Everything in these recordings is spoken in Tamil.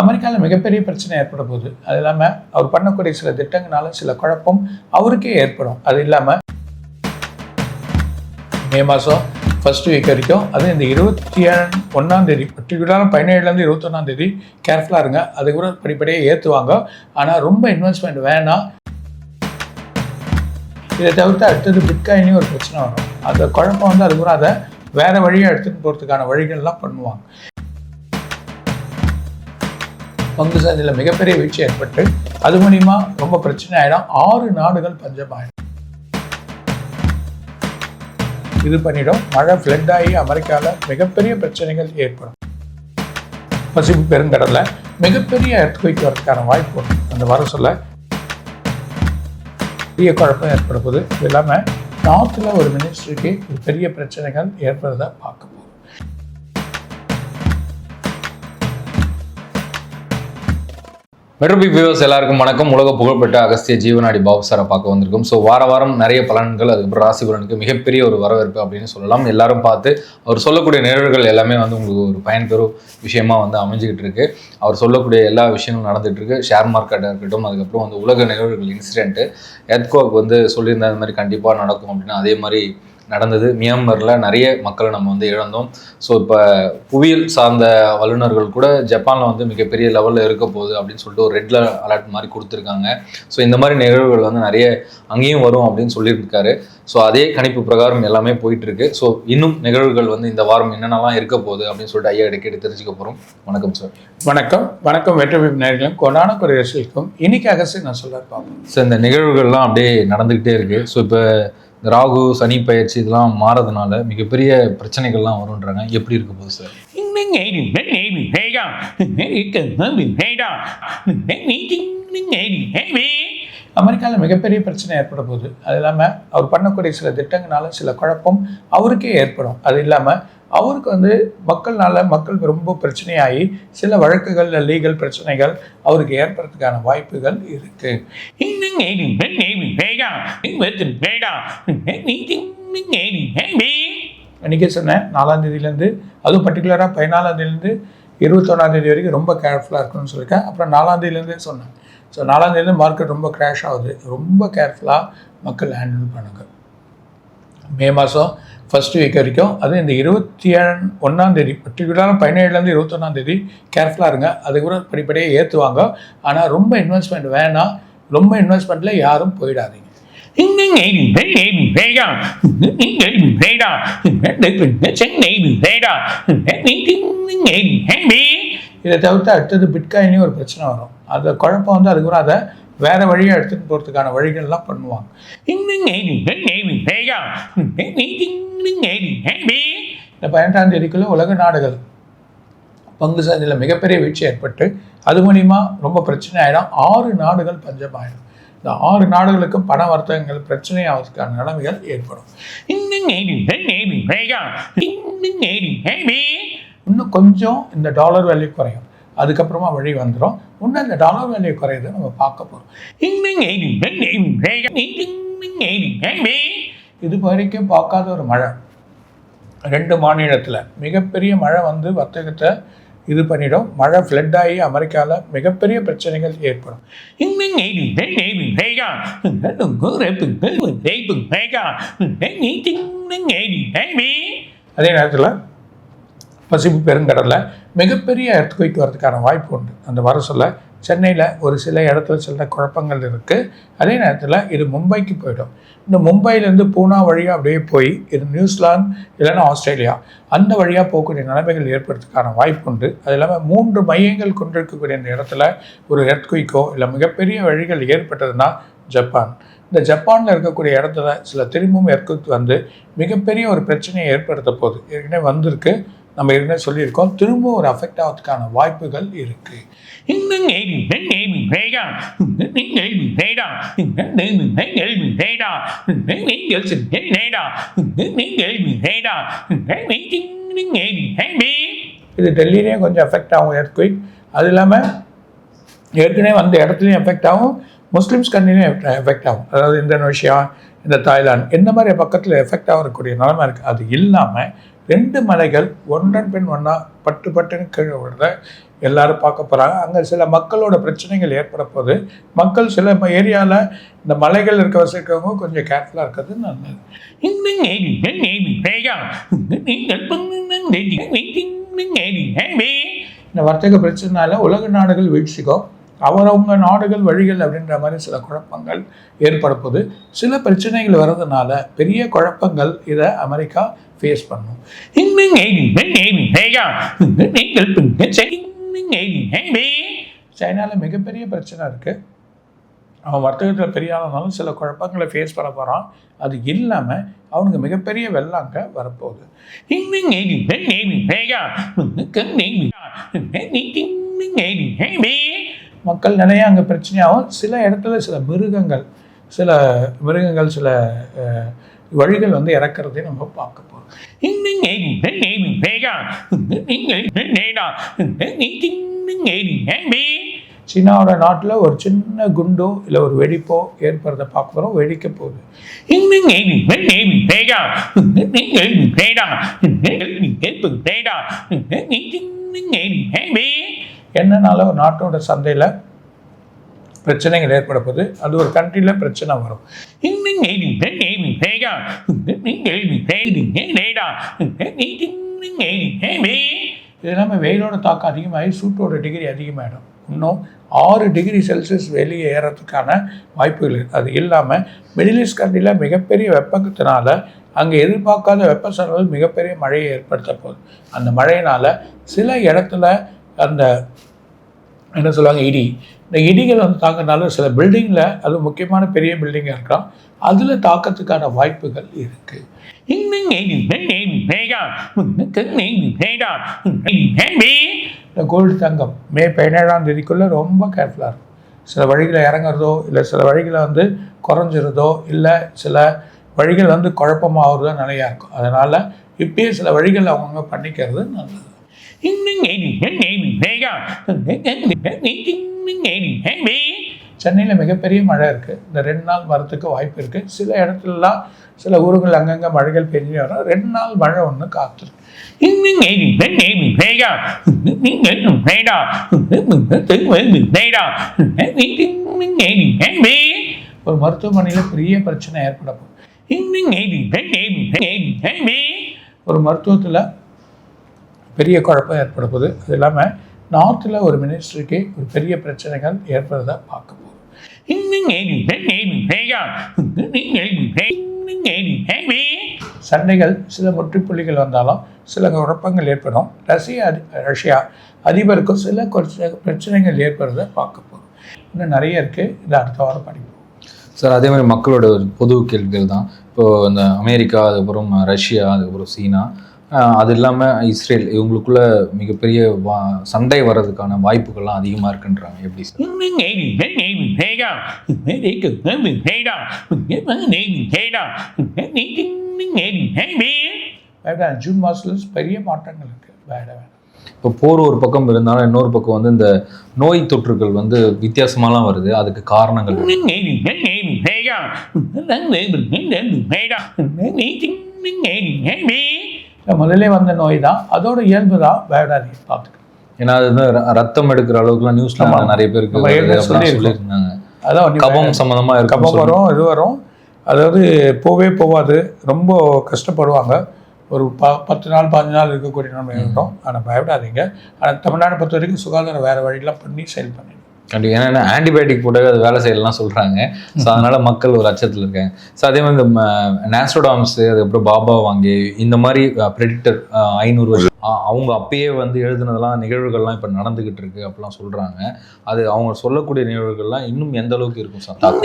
அமெரிக்காவில் மிகப்பெரிய பிரச்சனை ஏற்பட போகுது. அது இல்லாமல் அவர் பண்ணக்கூடிய சில திட்டங்களால சில குழப்பம் அவருக்கே ஏற்படும். அது இல்லாமல் மே மாதம் ஃபர்ஸ்ட் வீக் வரைக்கும் அது இந்த இருபத்தி ஏழு ஒன்றாம் தேதி பர்டிகுலராக பதினேழுலேருந்து இருபத்தொன்னாம் தேதி கேர்ஃபுல்லாக இருங்க. அது கூட படிப்படியாக ஏற்றுவாங்க ஆனால் ரொம்ப இன்வெஸ்ட்மெண்ட் வேணாம். இதை தவிர்த்து அடுத்தது பிட்காயினையும் ஒரு பிரச்சனை வரும். அந்த குழப்பம் வந்து அது கூட அதை வேறு வழியாக எடுத்துகிட்டு போகிறதுக்கான வழிகள்லாம் பண்ணுவாங்க. பங்கு சந்தையில் மிகப்பெரிய வீழ்ச்சி ஏற்பட்டு அது மூலியமா ரொம்ப பிரச்சனை ஆயிடும். ஆறு நாடுகள் பஞ்சமாயிடும் இது பண்ணிடும். மழை ஃப்ளட் ஆகி அமெரிக்காவில் மிகப்பெரிய பிரச்சனைகள் ஏற்படும். பசிபிக் பெருங்கடலில் மிகப்பெரிய எர்த்குவைக் வரதுக்கான வாய்ப்பு உண்டு. அந்த வர சொல்ல பெரிய குழப்பம் ஏற்படுது இது இல்லாமல் நார்த்தில் ஒரு மினிஸ்ட்ரிக்கு பெரிய பிரச்சனைகள் ஏற்படுறதை பார்க்க போகுது வியூவர்ஸ் எல்லாருக்கும் வணக்கம். உலக புகழ்பெற்ற அகஸ்திய ஜீவனாடி பாபு சாரை பார்க்க வந்திருக்கும். ஸோ வார வாரம் நிறைய பலன்கள் அதுக்கப்புறம் ராசி குரனுக்கு மிகப்பெரிய ஒரு வரவேற்பு அப்படின்னு சொல்லலாம். எல்லாரும் பார்த்து அவர் சொல்லக்கூடிய நிகழ்வுகள் எல்லாமே வந்து உங்களுக்கு ஒரு பயன்பெறும் விஷயமா வந்து அமைஞ்சுக்கிட்டு இருக்கு. அவர் சொல்லக்கூடிய எல்லா விஷயங்களும் நடந்துட்டு இருக்கு ஷேர் மார்க்கெட்டாக இருக்கட்டும் அதுக்கப்புறம் வந்து உலக நிகழ்வுகள் இன்சிடென்ட்டு எத்கோக் வந்து சொல்லியிருந்த மாதிரி கண்டிப்பாக நடக்கும் அப்படின்னா அதே மாதிரி நடந்தது. மியான்மரில் நிறைய மக்களை நம்ம வந்து இழந்தோம். ஸோ இப்போ புவியியல் சார்ந்த வல்லுநர்கள் கூட ஜப்பானில் வந்து மிகப்பெரிய லெவலில் இருக்க போகுது அப்படின்னு சொல்லிட்டு ஒரு ரெட் அலர்ட் மாதிரி கொடுத்துருக்காங்க. ஸோ இந்த மாதிரி நிகழ்வுகள் வந்து நிறைய அங்கேயும் வரும் அப்படின்னு சொல்லியிருக்காரு. ஸோ அதே கணிப்பு பிரகாரம் எல்லாமே போயிட்டு இருக்கு ஸோ இன்னும் நிகழ்வுகள் வந்து இந்த வாரம் என்னென்னலாம் இருக்க போகுது அப்படின்னு சொல்லிட்டு ஐயா கேட்டு தெரிஞ்சுக்க போகிறோம் வணக்கம் சார் வணக்கம். வணக்கம் வெற்றி நேர்களும் கொண்டான குறையரசுக்கும் இன்னைக்கு அகசி நான் சொல்ல பார்ப்போம். ஸோ இந்த நிகழ்வுகள்லாம் அப்படியே நடந்துக்கிட்டே இருக்கு. ஸோ இப்போ ராகு சனி பயிற்சி இதெல்லாம் மாறதுனால மிகப்பெரிய பிரச்சனைகள்லாம் வரும்ன்றாங்க. எப்படி இருக்க போகுது சார்? நீங்க அமெரிக்காவில் மிகப்பெரிய பிரச்சனை ஏற்பட போகுது அது இல்லாமல் அவர் பண்ணக்கூடிய சில திட்டங்களால சில குழப்பம் அவருக்கே ஏற்படும் அது இல்லாமல் அவருக்கு வந்து மக்கள்னால மக்கள் ரொம்ப பிரச்சனையாகி சில வழக்குகள் லீகல் பிரச்சனைகள் அவருக்கு ஏற்படுறதுக்கான வாய்ப்புகள் இருக்கு அன்றைக்கே சொன்னேன் நாலாம் தேதியிலேருந்து அதுவும் பர்டிகுலராக பதினாலாம் தேதியிலேருந்து இருபத்தொன்னாம் தேதி வரைக்கும் ரொம்ப கேர்ஃபுல்லாக இருக்கணும்னு சொல்லியிருக்கேன். அப்புறம் நாலாம் தேதியிலேருந்தே சொன்னேன். ஸோ நாலாம் மார்க்கெட் ரொம்ப கிராஷ் ஆகுது. ரொம்ப கேர்ஃபுல்லாக மக்கள் ஹேண்டில் பண்ணுங்க. மே மாதம் ஃபஸ்ட் வீக் வரைக்கும் அது இந்த இருபத்தி ஏழு ஒன்றாம் தேதி பர்டிகுலராக பதினேழுலேருந்து இருபத்தொன்னாம் தேதி கேர்ஃபுல்லாக இருங்க. அது கூட படிப்படியாக ஏற்றுவாங்க ஆனால் ரொம்ப இன்வெஸ்ட்மெண்ட் வேணாம். ரொம்ப இன்வெஸ்ட்மெண்ட்டில் யாரும் போயிடாதீங்க. இதை தவிர்த்து அடுத்தது பிட்காயினையும் ஒரு பிரச்சனை வரும். அந்த குழப்பம் வந்து அதுக்கு அதை வேற வழியாக எடுத்துகிட்டு போகிறதுக்கான வழிகள்லாம் பண்ணுவாங்க. இந்த பதினெட்டாம் தேதிக்குள்ள உலக நாடுகள் பங்கு சந்தையில் மிகப்பெரிய வீழ்ச்சி ஏற்பட்டு அது மூலிமா ரொம்ப பிரச்சனை ஆகிடும் ஆறு நாடுகள் பஞ்சமாயிடும். இந்த ஆறு நாடுகளுக்கும் பண வர்த்தகங்கள் பிரச்சனை ஆகிறதுக்கான நிலைமைகள் ஏற்படும். இன்னும் கொஞ்சம் இந்த டாலர் வேல்யூ குறையும். அதுக்கப்புறமா வழி வந்துடும் இன்னும் இந்த டாலர் வேல்யூ குறையுது நம்ம பார்க்க போகிறோம் இது வரைக்கும் பார்க்காத ஒரு மழை. ரெண்டு மாநிலத்தில் மிகப்பெரிய மழை வந்து வர்த்தகத்தை இது பண்ணிடும். மழை ஃப்ளட் ஆகி அமெரிக்காவில் மிகப்பெரிய பிரச்சனைகள் ஏற்படும். அதே நேரத்தில் பசிபிக் பெருங்கடலில் மிகப்பெரிய எர்த்குவைக்கு வரதுக்கான வாய்ப்பு உண்டு. அந்த வர சொல்ல சென்னையில் ஒரு சில இடத்துல சில குழப்பங்கள் இருக்குது அதே நேரத்தில் இது மும்பைக்கு போயிடும். இந்த மும்பையிலேருந்து பூனா வழியாக அப்படியே போய் இது நியூசிலாந்து இல்லைன்னா ஆஸ்திரேலியா அந்த வழியாக போகக்கூடிய நிலைமைகள் ஏற்படுறதுக்கான வாய்ப்பு உண்டு. அது இல்லாமல் மூன்று மையங்கள் கொண்டிருக்கக்கூடிய இந்த இடத்துல ஒரு எர்த்குயிக்கோ இல்லை மிகப்பெரிய வழிகள் ஏற்பட்டதுன்னா ஜப்பான். இந்த ஜப்பானில் இருக்கக்கூடிய இடத்துல சில திரும்பவும் எர்க்குவிக் வந்து மிகப்பெரிய ஒரு பிரச்சனையை ஏற்படுத்த போகுது. ஏற்கனவே வந்திருக்கு. நம்ம ஏற்கனவே சொல்லியிருக்கோம் திரும்ப ஒரு அஃபெக்ட் ஆகிறதுக்கான வாய்ப்புகள் இருக்கு. இது டெல்லியிலேயே கொஞ்சம் எஃபெக்ட் ஆகும் எர்த்குவிக் அது இல்லாமல் ஏற்கனவே வந்த இடத்துலையும் எஃபெக்ட் ஆகும் முஸ்லீம்ஸ் கண்ணிலையும் எஃபெக்ட் ஆகும். அதாவது இந்தோனேஷியா இந்த தாய்லாந்து இந்த மாதிரி பக்கத்தில் எஃபெக்ட் ஆகக்கூடிய நிலைமை இருக்குது அது இல்லாமல் ரெண்டு மலைகள் ஒன்றன் பின் ஒன்றா பட்டு பட்டுன்னு கீழே விழுத எல்லாரும் பார்க்க போகிறாங்க அங்கே சில மக்களோட பிரச்சனைகள் ஏற்பட போது மக்கள் சில ஏரியாவில் இந்த மலைகள் இருக்க வசிக்கிறவங்க கொஞ்சம் கேர்ஃபுல்லாக இருக்கிறது நல்லது இந்த வர்த்தக பிரச்சனைனால உலக நாடுகள் வீழ்ச்சிக்கும் அவரவங்க நாடுகள் வழிகள் அப்படின்ற மாதிரி சில குழப்பங்கள் ஏற்பட சில பிரச்சனைகள் வர்றதுனால பெரிய குழப்பங்கள் இதை அமெரிக்கா ஃபேஸ் பண்ணும் சைனாவில் மிகப்பெரிய பிரச்சனை இருக்குது அவன் வர்த்தகத்தில் பெரிய ஆளானாலும் சில குழப்பங்களை ஃபேஸ் பண்ண போகிறான் அது இல்லாமல் அவனுக்கு மிகப்பெரிய வெள்ளாங்க வரப்போகுது வரப்போகுது மக்கள் நிறைய அங்கே பிரச்சனையாகும். சில இடத்துல சில மிருகங்கள் சில மிருகங்கள் சில வழிகள் வந்து இறக்குறதையும் நம்ம பார்க்க போகிறோம் சீனாவோட நாட்டில் ஒரு சின்ன குண்டோ இல்லை ஒரு வெடிப்போ ஏற்படுறத பார்க்க போகிறோம் வெடிக்க போகுது. என்னனால ஒரு நாட்டோட சந்தையில் பிரச்சனைகள் ஏற்பட அது ஒரு கண்ட்ரியில் பிரச்சனை வரும். இது இல்லாமல் வெயிலோட தாக்கம் அதிகமாகி சூட்டோட டிகிரி அதிகமாகிடும் இன்னும் ஆறு டிகிரி செல்சியஸ் வெளியே ஏறத்துக்கான வாய்ப்புகள் இருக்குது அது இல்லாமல் மிடில் ஈஸ்ட் கண்ட்ரியில் மிகப்பெரிய வெப்பத்தினால அங்கே எதிர்பார்க்காத வெப்பசலங்கள் மிகப்பெரிய மழையை ஏற்படுத்த போகுது. அந்த மழையினால் சில இடத்துல அந்த என்ன சொல்லுவாங்க இடி. இந்த இடிகள் வந்து தாக்கனால சில பில்டிங்கில் அது முக்கியமான பெரிய பில்டிங்காக இருக்கலாம். அதில் தாக்கத்துக்கான வாய்ப்புகள் இருக்குது இந்த கோல்டு தங்கம் மே பதினேழாம் தேதிக்குள்ளே ரொம்ப கேர்ஃபுல்லாக இருக்கும். சில வழிகளை இறங்குறதோ இல்லை சில வழிகளை வந்து குறைஞ்சிருதோ இல்லை சில வழிகள் வந்து குழப்பமாகிறதோ நிறையா இருக்கும். அதனால் இப்பயே சில வழிகள் அவங்கவுங்க பண்ணிக்கிறது நல்லது. சென்னையில் மிகப்பெரிய மழை இருக்குது இந்த ரெண்டு நாள் வரத்துக்கு வாய்ப்பு இருக்குது சில இடத்துலலாம் சில ஊர்கள் அங்கங்கே மழைகள் பெஞ்சு வரும். ரெண்டு நாள் மழை ஒன்று காத்துருக்கு ஒரு மருத்துவமனையில் பெரிய பிரச்சனை ஏற்பட போகுது. ஒரு மருத்துவத்தில் பெரிய குழப்பம் ஏற்படுவது அது இல்லாமல் நார்த்தில் ஒரு மினிஸ்டருக்கு ஒரு பெரிய பிரச்சனைகள் ஏற்படுறத பார்க்க போகுது சண்டைகள் சில முற்றுப்புள்ளிகள் வந்தாலும் சில குழப்பங்கள் ஏற்படும். ரஷ்யா ரஷ்யா அதிபருக்கும் சில பிரச்சனைகள் ஏற்படுறத பார்க்க போகிறோம் இன்னும் நிறைய இருக்குது இதை அடுத்த வாரம் படிப்போம். சார் அதே மாதிரி மக்களோட பொது கேள்விகள் தான். இப்போது இந்த அமெரிக்கா அதுக்கப்புறம் ரஷ்யா அதுக்கப்புறம் சீனா அது இல்லாமல் இஸ்ரேல் இவங்களுக்குள்ள மிகப்பெரிய வா சண்டை வர்றதுக்கான வாய்ப்புகள்லாம் அதிகமாக இருக்குன்றாங்க எப்படி சார் ஜூன் மாதத்துல பெரிய மாற்றங்கள் இருக்குது வேட வேண்டாம் இப்போ போர் ஒரு பக்கம் இருந்தாலும் இன்னொரு பக்கம் வந்து இந்த நோய் தொற்றுகள் வந்து வித்தியாசமாலாம் வருது அதுக்கு காரணங்கள் இல்ல, முதல்ல வந்த நோய் தான் அதோட இயல்பு தான் வேடாதீங்க பார்த்துக்கலாம் ஏன்னா அது வந்து ரத்தம் எடுக்கிற அளவுக்குலாம் நியூஸ்ல ஆமா. நிறைய பேருக்கு. சொல்லியிருந்தாங்க. அதான் கபம் சம்மந்தமா இருக்கும் கபம் வரும் இது வரும். அதாவது போவே போகாது ரொம்ப கஷ்டப்படுவாங்க. ஒரு ப பத்து நாள் பதினஞ்சு நாள் இருக்கக்கூடிய நம்ம இருக்கும் ஆனால் பயப்படாதீங்க ஆனால் தமிழ்நாடு பொறுத்த வரைக்கும் சுகாதாரம் வேறு வழியெல்லாம் பண்ணி செயல் பண்ணி கண்டிப்பாக ஏன்னா ஆன்டிபயோட்டிக் போட்டாவே அது வேலை செய்யலாம் சொல்கிறாங்க ஸோ அதனால் மக்கள் ஒரு அச்சத்தில் இருக்காங்க ஸோ அதே மாதிரி இந்த நேஸ்ட்ரோடாம்ஸு அதுக்கப்புறம் பாபா வாங்கி இந்த மாதிரி ப்ரெடிக்டர் ஐநூறு வருஷம் அவங்க அப்பயே வந்து எழுதுனதெல்லாம் நிகழ்வுகள்லாம் இப்போ நடந்துக்கிட்டு இருக்கு அப்படிலாம் சொல்கிறாங்க அது அவங்க சொல்லக்கூடிய நிகழ்வுகள்லாம் இன்னும் எந்த அளவுக்கு இருக்கும் சார் தாக்கம்?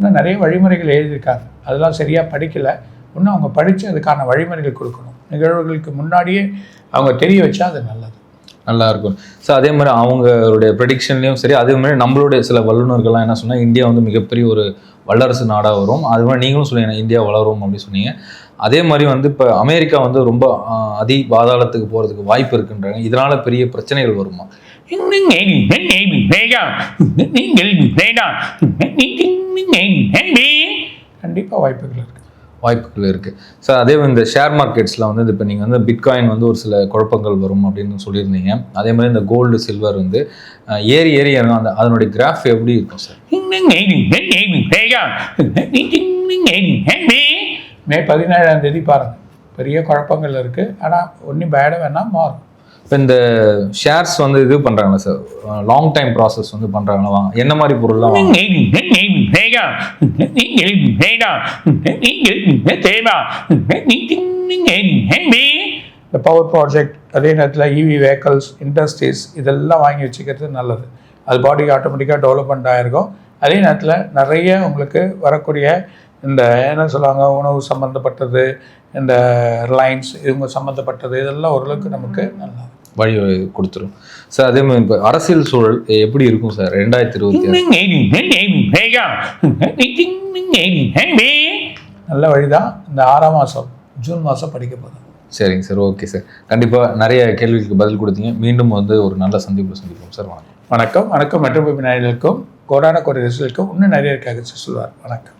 இன்னும் நிறைய வழிமுறைகள் எழுதியிருக்காங்க. அதெல்லாம் சரியாக படிக்கலை. இன்னும் அவங்க படித்து அதுக்கான வழிமுறைகள் கொடுக்கணும். நிகழ்வுகளுக்கு முன்னாடியே அவங்க தெரிய வச்சா அது நல்லது. நல்லா இருக்கும். ஸோ அதே மாதிரி அவங்களுடைய ப்ரெடிக்ஷன்லையும் சரி அதே மாதிரி நம்மளுடைய சில வல்லுநர்கள்லாம் என்ன சொன்னால் இந்தியா வந்து மிகப்பெரிய ஒரு வல்லரசு நாடாக வரும். அது மாதிரி நீங்களும் சொன்னீங்க இந்தியா வளரும் அப்படின்னு சொன்னீங்க. அதே மாதிரி வந்து இப்போ அமெரிக்கா வந்து ரொம்ப அதி பாதாளத்துக்கு போகிறதுக்கு வாய்ப்பு இருக்குன்றாங்க. இதனால் பெரிய பிரச்சனைகள் வருமா? கண்டிப்பாக வாய்ப்புகள் இருக்கு. வாய்ப்புகள் இருக்கு. சார் அதே இந்த ஷேர் மார்க்கெட்ஸ்ல வந்து இப்போ நீங்க வந்து பிட்காயின் வந்து ஒரு சில குழப்பங்கள் வரும் அப்படின்னு சொல்லியிருந்தீங்க. அதே மாதிரி இந்த கோல்டு சில்வர் வந்து ஏறி ஏறி இறங்கும். அந்த அதனுடைய கிராஃப் எப்படி இருக்கும் சார் மே பதினேழாம் தேதி பாருங்க. பெரிய குழப்பங்கள் இருக்கு. ஆனால் ஒன்றும் பயட வேணாம் மாறும். இப்போ இந்த ஷேர்ஸ் வந்து இது பண்றாங்களா சார் லாங் டைம் ப்ராசஸ் வந்து பண்றாங்களா? வாங்க. என்ன மாதிரி பொருள்லாம் இந்த பவர் ப்ராஜெக்ட் அதே நேரத்தில் இவி வெஹிக்கல்ஸ் இண்டஸ்ட்ரீஸ் இதெல்லாம் வாங்கி வச்சுக்கிறது நல்லது. அது பாடிக்கு ஆட்டோமேட்டிக்காக டெவலப்மெண்ட் ஆகிருக்கும் அதே நேரத்தில் நிறைய உங்களுக்கு வரக்கூடிய இந்த என்ன சொல்லுவாங்க உணவு சம்மந்தப்பட்டது இந்த ரிலையன்ஸ் இவங்க சம்மந்தப்பட்டது இதெல்லாம் ஓரளவுக்கு நமக்கு நல்லா வழி கொடுத்துரும் சார் அதே மாதிரி இப்போ அரசியல் சூழல் எப்படி இருக்கும் சார் ரெண்டாயிரத்தி இருபத்தி நல்ல வழிதான் இந்த ஆறாம் மாதம் ஜூன் மாதம் படிக்க போகிறோம் சரிங்க சார் ஓகே சார் கண்டிப்பாக நிறைய கேள்விகளுக்கு பதில் கொடுத்தீங்க மீண்டும் வந்து ஒரு நல்ல சந்திப்பு சந்திப்போம் சார் வணக்கம் வணக்கம் வணக்கம் மெட்ரோபி நாயர்களுக்கும் கோடான கோடி ரசிகளுக்கும் இன்னும் நிறைய இருக்காக சொல்லுவார் வணக்கம்